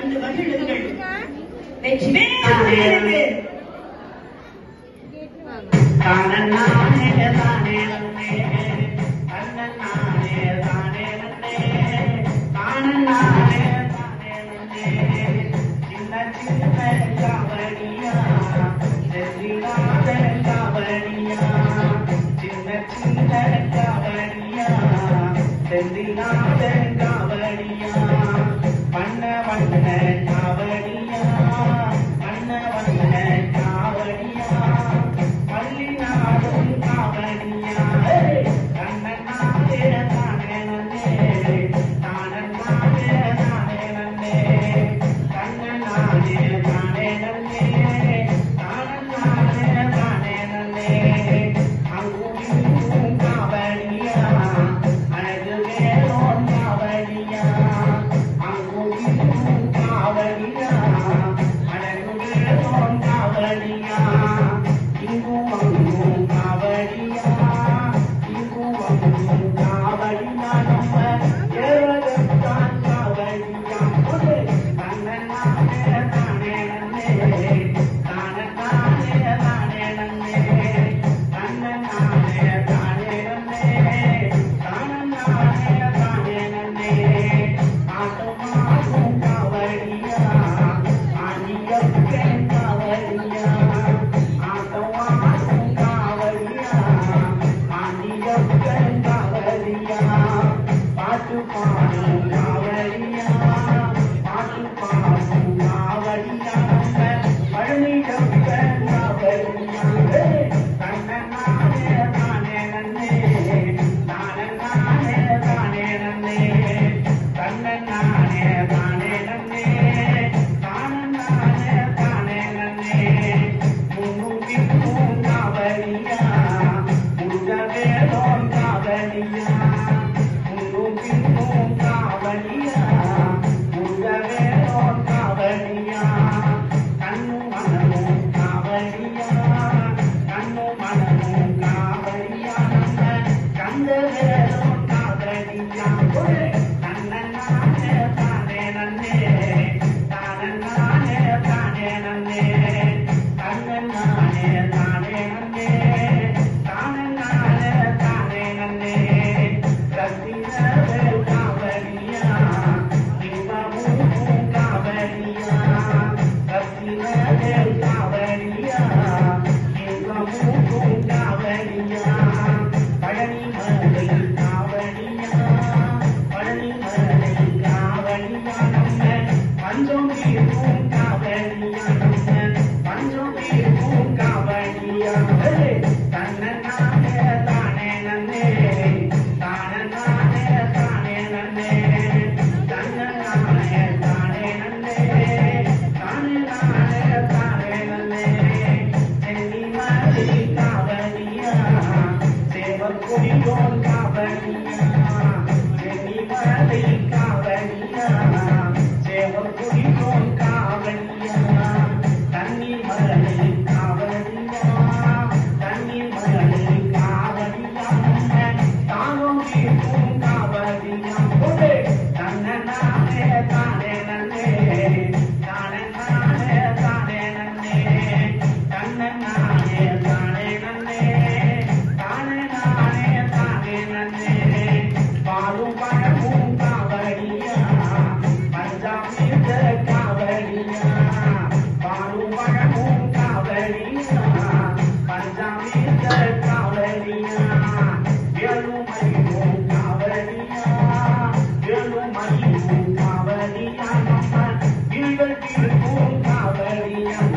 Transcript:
கண்டு மகிழுங்கள் வெற்றி வேறு தானே தானே நன்னே தன்னே Thank you. காவடியா நம்ம கீழ் கீழ் பூங்காவடியா